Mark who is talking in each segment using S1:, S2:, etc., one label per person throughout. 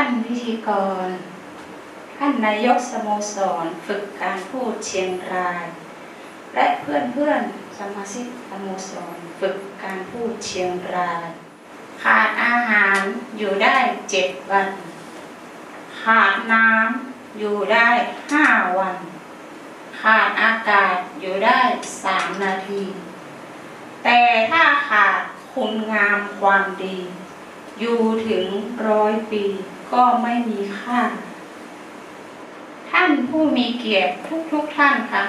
S1: านพิธีกร ท่านนายกสโมสรฝึกการพูดเชียงราย และเพื่อนเพื่อนๆสมาชิกสโมสรฝึกการพูดเชียงราย ขาดอาหารอยู่ได้เจ็ดวัน ขาดน้ำอยู่ได้ห้าวัน ขาดอากาศอยู่ได้สามนาที แต่ถ้าขาดคุณงามความดี อยู่ถึงร้อยปี ก็ไม่มีค่า ท่านผู้มีเกียรติทุกๆทท่านคะ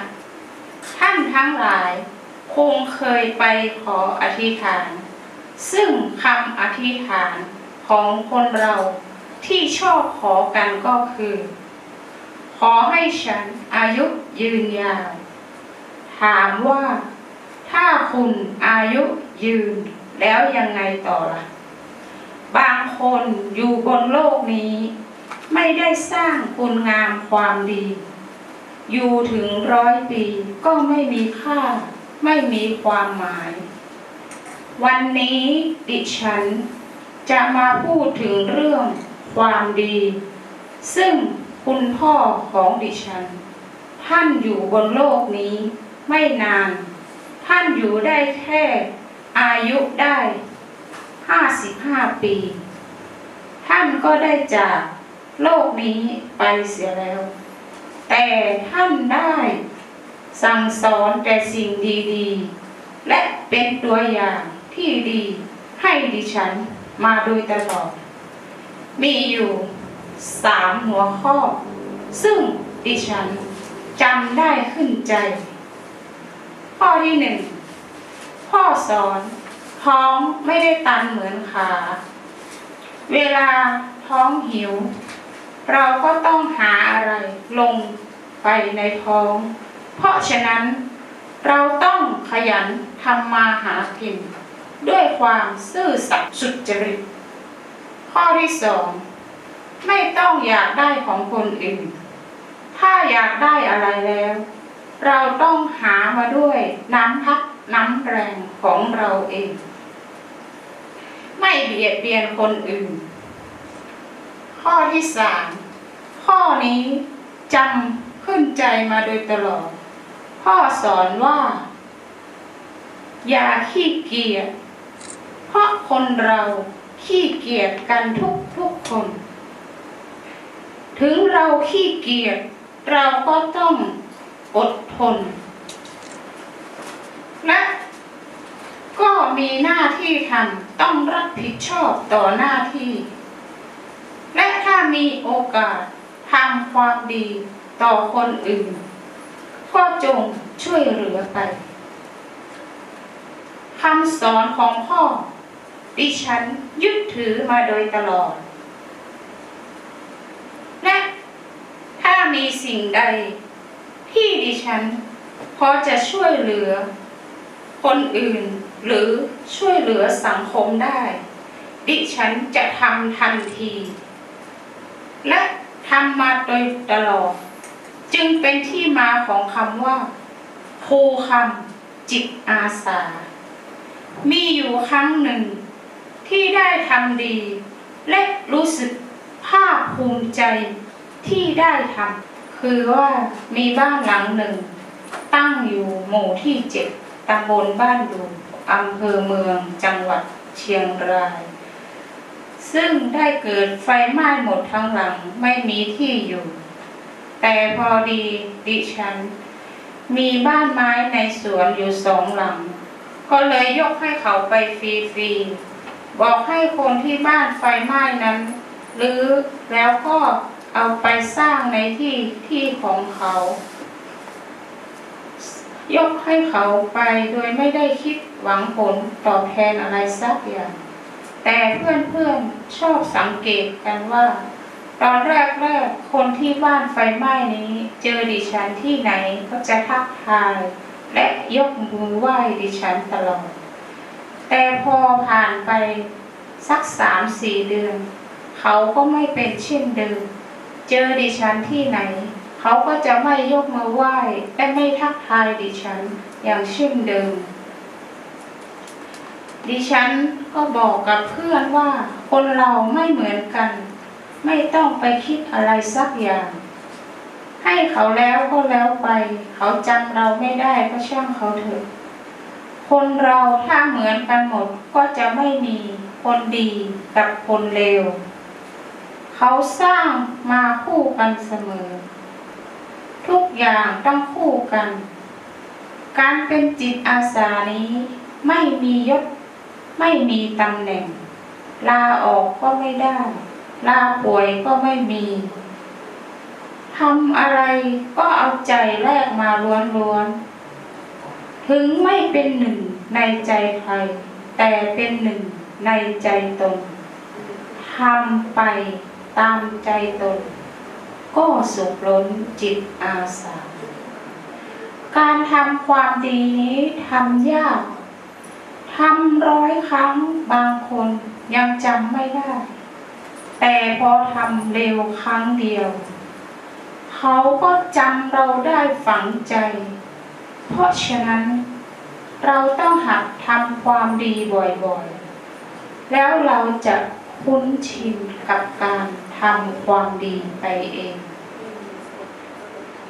S1: ท่านทั้งหลาย คงเคยไปขออธิษฐาน ซึ่งคำอธิษฐานของคนเราที่ชอบขอกันก็คือ ขอให้ฉันอายุยืนยาว ถามว่า ถ้าคุณอายุยืนแล้วยังไงต่อล่ะ บางคนอยู่บนโลกนี้ ไม่ได้สร้างคุณงามความดี อยู่ถึงร้อยปีก็ไม่มีค่า ไม่มีความหมาย วันนี้ดิฉันจะมาพูดถึงเรื่องความดี ซึ่งคุณพ่อของดิฉัน ท่านอยู่บนโลกนี้ไม่นาน ท่านอยู่ได้แค่อายุได้ ห้าสิบห้าปี ท่านก็ได้จากโลกนี้ไปเสียแล้ว แต่ท่านได้สั่งสอนแต่สิ่งดีๆ และเป็นตัวอย่างที่ดีให้ดิฉันมาโดยตลอด มีอยู่สามหัวข้อ ซึ่งดิฉันจำได้ขึ้นใจ ข้อที่หนึ่งพ่อสอน ท้องไม่ได้ตันเหมือนขา เวลาท้องหิว เราก็ต้องหาอะไรลงไปในท้อง เพราะฉะนั้นเราต้องขยันทำมาหากิน ด้วยความซื่อสัตย์สุจริต ข้อที่สองไม่ต้องอยากได้ของคนอื่น ถ้าอยากได้อะไรแล้ว เราต้องหามาด้วยน้ำพักน้ำแรงของเราเอง ไม่เบียดเบียนคนอื่น ข้อที่สามข้อนี้จำขึ้นใจมาโดยตลอด พ่อสอนว่า อย่าขี้เกียจเพราะคนเราขี้เกียจกันทุกทุกๆคน ถึงเราขี้เกียจเราก็ต้องอดทน และ มีหน้าที่ทำต้องรับผิดชอบต่อหน้าที่ และถ้ามีโอกาสทำความดีต่อคนอื่น ก็จงช่วยเหลือไปคำสอนของพ่อ ดิฉันยึดถือมาโดยตลอด และถ้ามีสิ่งใดที่ดิฉันพอจะช่วยเหลือ คนอื่น หรือช่วยเหลือสังคมได้ ดิฉันจะทำทันที และทำมาโดยตลอด จึงเป็นที่มาของคำว่าครูคำจิตอาสา มีอยู่ครั้งหนึ่ง ที่ได้ทำดี และรู้สึกภาคภูมิใจที่ได้ทำคือว่ามีบ้านหลังหนึ่ง ตั้งอยู่หมู่ที่เจ็ดตำบลบ้านดู อำเภอเมืองจังหวัดเชียงราย ซึ่งได้เกิดไฟไหม้หมดทั้งหลังไม่มีที่อยู่ แต่พอดีดิฉัน มีบ้านไม้ในสวนอยู่สองหลัง ก็เลยยกให้เขาไปฟรีๆบอกให้คนที่บ้านไฟไหม้นั้นรื้อแล้วก็เอาไปสร้างในที่ที่ของเขา ยกให้เขาไปโดยไม่ได้คิดหวังผลตอบแทนอะไรสักอย่าง แต่เพื่อนๆชอบสังเกตกันว่า ตอนแรกๆคนที่บ้านไฟไหม้นี้ เจอดิฉันที่ไหนก็จะทักทาย และยกมือไหว้ดิฉันตลอด แต่พอผ่านไปสักสามสี่เดือน เขาก็ไม่เป็นเช่นเดิม เจอดิฉันที่ไหน เขาก็จะไม่ยกมือไหว้และไม่ทักทายดิฉันอย่างเช่นเดิม ดิฉันก็บอกกับเพื่อนว่าคนเราไม่เหมือนกัน ไม่ต้องไปคิดอะไรสักอย่าง ให้เขาแล้วก็แล้วไป เขาจำเราไม่ได้ก็ช่างเขาเถอะคนเราถ้าเหมือนกันหมดก็จะไม่มีคนดีกับคนเลว เขาสร้างมาคู่กันเสมอ อย่างต้องคู่กัน การเป็นจิตอาสานี้ไม่มียศ ไม่มีตำแหน่ง ลาออกก็ไม่ได้ ลาป่วยก็ไม่มีทำอะไรก็เอาใจแลกมาล้วนๆ ถึงไม่เป็นหนึ่งในใจใคร แต่เป็นหนึ่งในใจตนทำไปตามใจตน ก็สุขล้นจิตอาสา การทำความดีนี้ทำยากทำร้อยครั้งบางคนยังจำไม่ได้ แต่พอทำเร็วครั้งเดียว เขาก็จำเราได้ฝังใจ เพราะฉะนั้นเราต้องหัดทำความดีบ่อยๆ แล้วเราจะคุ้นชินกับการ ทำความดีไปเอง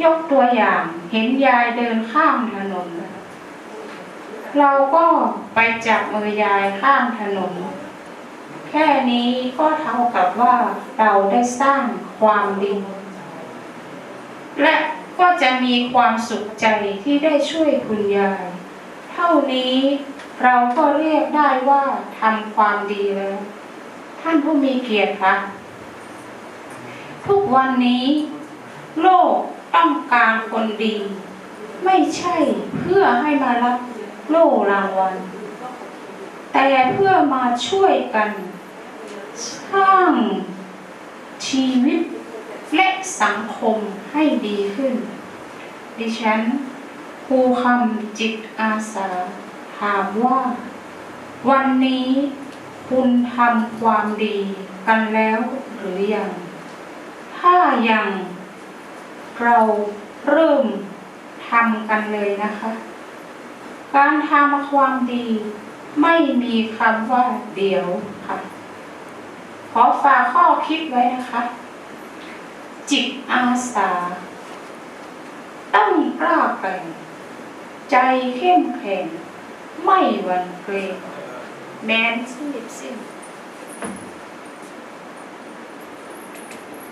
S1: ยกตัวอย่างเห็นยายเดินข้ามถนน เราก็ไปจับมือยายข้ามถนน แค่นี้ก็เท่ากับว่าเราได้สร้างความดี และก็จะมีความสุขใจที่ได้ช่วยคุณยาย เท่านี้เราก็เรียกได้ว่าทำความดีแล้ว ท่านผู้มีเกียรติคะ ทุกวันนี้ โลกต้องการคนดี ไม่ใช่เพื่อให้มารับโล่รางวัล แต่เพื่อมาช่วยกัน สร้างชีวิตและสังคมให้ดีขึ้น ดิฉันครูคำจิตอาสาถามว่า วันนี้คุณทำความดีกันแล้วหรือยัง ถ้ายังเราเริ่มทำกันเลยนะคะ การทำความดีไม่มีคำว่าเดี๋ยวค่ะ ขอฝากข้อคิดไว้นะคะ จิตอาสาต้องกล้าแกร่งใจเข้มแข็งไม่หวั่นเกรงแม้นชีพสิ้น